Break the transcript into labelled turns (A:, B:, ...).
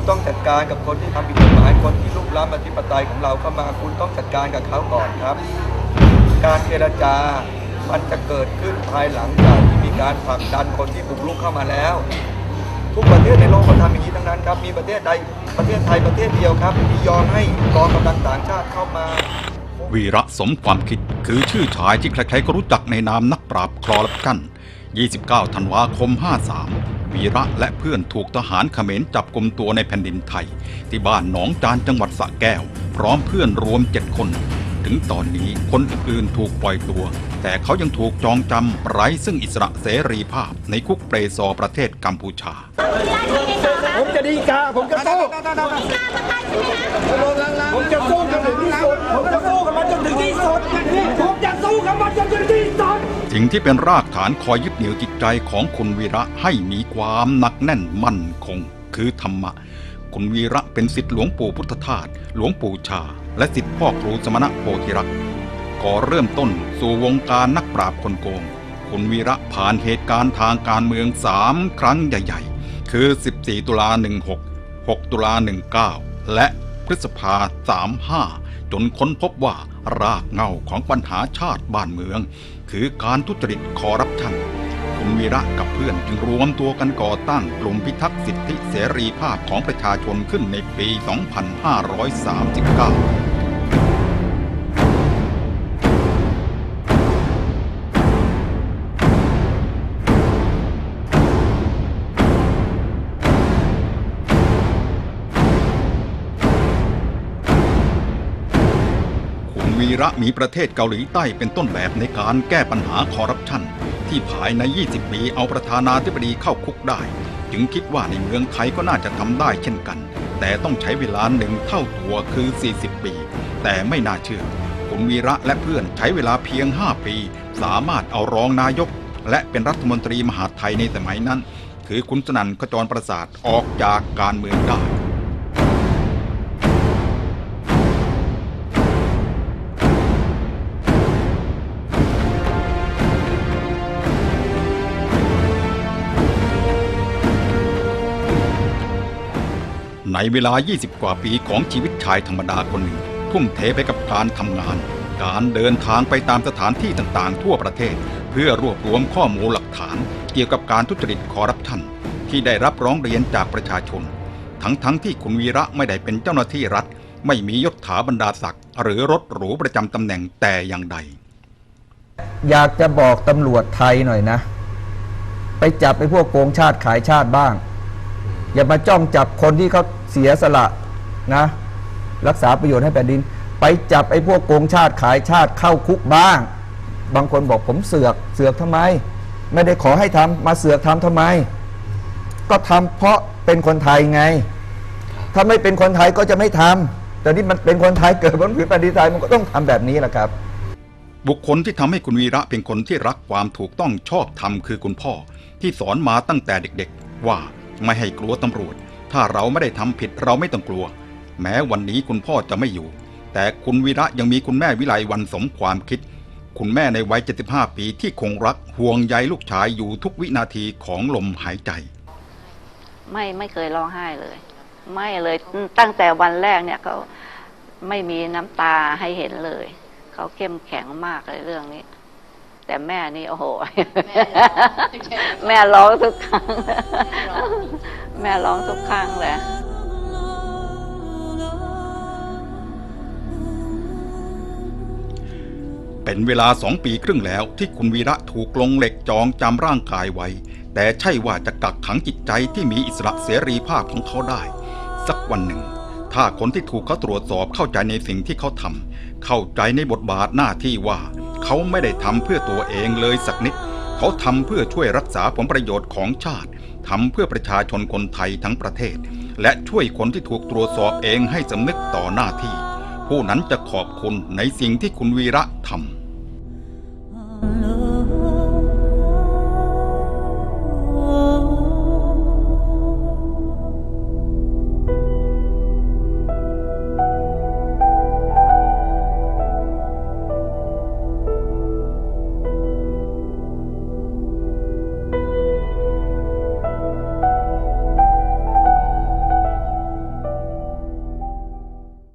A: คุณต้องจัดการกับคนที่ทำผิดกฎหมายคนที่ลุกล้ำอธิปไตยของเราเข้ามาคุณต้องจัดการกับเขาก่อนครับ การเจรจามันจะเกิดขึ้นภายหลังจากที่มีการผลักดันคนที่บุกรุกเข้ามาแล้ว ทุกประเทศในโลกเขาทำอย่างนี้ทั้งนั้นครับ มีประเทศใดประเทศไทยประเทศเดียวครับที่ยอมให้กองกำลังต่างชาติเข้ามา
B: วีระสมความคิดคือชื่อชายที่ใครๆก็รู้จักในนามนักปราบคลอร์รัปชัน 29 ธันวาคม 53 วีระและเพื่อนถูกทหารเขมรจับกลุมตัวในแผ่นดินไทย ที่บ้านหนองจานจังหวัดสระแก้ว พร้อมเพื่อนรวม7คน ถึงตอนนี้คนอื่นๆถูกปล่อยตัว แต่เขายังถูกจองจำไร้ซึ่งอิสระเสรีภาพในคุกเปรซอร์ประเทศกัมพูชา
C: ผมจะดีกาผมจะสู้ผมจะสู้จนถึงที่สุด ผมจะสู้กับมันจนถึงที่สุด ผมจะสู้กับมันจนถึงที่ สิ่
B: งที่เป็นรากฐานคอยยึดเหนี่ยวจิตใจของคุณวีระให้มีความหนักแน่นมั่นคง คือธรรมะ คุณวีระเป็นสิทธิหลวงปู่พุทธทาสหลวงปู่ชา และสิทธิพ่อครูสมณะโพธิรักษ์ก่อเริ่มต้นสู่วงการนักปราบคนโกง คุณวีระผ่านเหตุการณ์ทางการเมืองสามครั้งใหญ่ ๆ คือ 14 ตุลา 16 6 ตุลา 19 และ ฤษภา 35 จนค้นพบว่ารากเหง้าของปัญหาชาติบ้านเมือง คือการทุจริตคอร์รัปชันคุณวีระกับเพื่อนจึงรวมตัวกันก่อตั้งกลุ่มพิทักษ์สิทธิเสรีภาพของประชาชนขึ้นในปี 2539 วีระมีประเทศเกาหลีใต้เป็นต้นแบบในการแก้ปัญหาคอร์รัปชัน ที่ภายใน 20 ปีเอาประธานาธิบดีเข้าคุกได้ จึงคิดว่าในเมืองไทยก็น่าจะทำได้เช่นกัน แต่ต้องใช้เวลาหนึ่งเท่าตัวคือ 40 ปี แต่ไม่น่าเชื่อคุณวีระและเพื่อนใช้เวลาเพียง 5 ปี สามารถเอารองนายก และเป็นรัฐมนตรีมหาไทยในสมัยนั้น คือคุณสนั่นขจรประสาทออกจากการเมืองได้ ในเวลา 20 กว่าปีของชีวิตชายธรรมดาคนหนึ่ง ทุ่มเทไปกับการทำงาน การเดินทางไปตามสถานที่ต่างๆ ทั่วประเทศ เพื่อรวบรวมข้อมูลหลักฐาน เกี่ยวกับการทุจริตคอร์รัปชันที่ได้รับร้องเรียนจากประชาชน ทั้งๆทที่คุณวีระไม่ได้เป็นเจ้าหน้าที่รัฐ ไม่มียศถาบรรดาศักดิ์หรือรถหรูประจำตำแหน่งแต่อย่างใด
D: อยากจะบอกตำรวจไทยหน่อยนะ ไปจับไอ้พวกโกงชาติขายชาติบ้าง อย่ามาจ้องจับคนที่เขาเสียสละนะรักษาประโยชน์ให้แผ่นดิน ไปจับไอ้พวกโกงชาติขายชาติเข้าคุกบ้าง บางคนบอกผมเสือกเสือกทำไม ไม่ได้ขอให้ทำมาเสือกทำทำไม ก็ทำเพราะเป็นคนไทยไง ถ้าไม่เป็นคนไทยก็จะไม่ทำแต่นี่มันเป็นคนไทยเกิดบนผืนแผ่นดินไทยมันก็ต้องทำแบบนี้แหละครับ
B: บุคคลที่ทำให้คุณวีระเป็นคนที่รักความถูกต้องชอบธรรมคือคุณพ่อที่สอนมาตั้งแต่เด็ก ๆ ว่า ไม่ให้กลัวตำรวจ ถ้าเราไม่ได้ทำผิดเราไม่ต้องกลัว แม้วันนี้คุณพ่อจะไม่อยู่ แต่คุณวีระยังมีคุณแม่วิไลวันสมความคิด คุณแม่ในวัย 75 ปีที่คงรักห่วงใยลูกชายอยู่ทุกวินาทีของลมหายใจ
E: ไม่ไม่เคยร้องไห้เลย ไม่เลยตั้งแต่วันแรกเนี่ยเขาไม่มีน้ำตาให้เห็นเลย เขาเข้มแข็งมากเลยเรื่องนี้ แต่แม่นี่โอ้โห แม่ร้องทุกครั้ง แม่ร้องทุกครั้งเลย
B: เป็นเวลาสองปีครึ่งแล้วที่คุณวีระถูกลงเหล็กจองจำร่างกายไว้ แต่ใช่ว่าจะกักขังจิตใจที่มีอิสระเสรีภาพของเขาได้ สักวันหนึ่ง ถ้าคนที่ถูกเขาตรวจสอบเข้าใจในสิ่งที่เขาทำเข้าใจในบทบาทหน้าที่ว่า เขาไม่ได้ทำเพื่อตัวเองเลยสักนิด เขาทำเพื่อช่วยรักษาผลประโยชน์ของชาติทำเพื่อประชาชนคนไทยทั้งประเทศ และช่วยคนที่ถูกตรวจสอบเองให้สำนึกต่อหน้าที่ ผู้นั้นจะขอบคุณในสิ่งที่คุณวีระทำ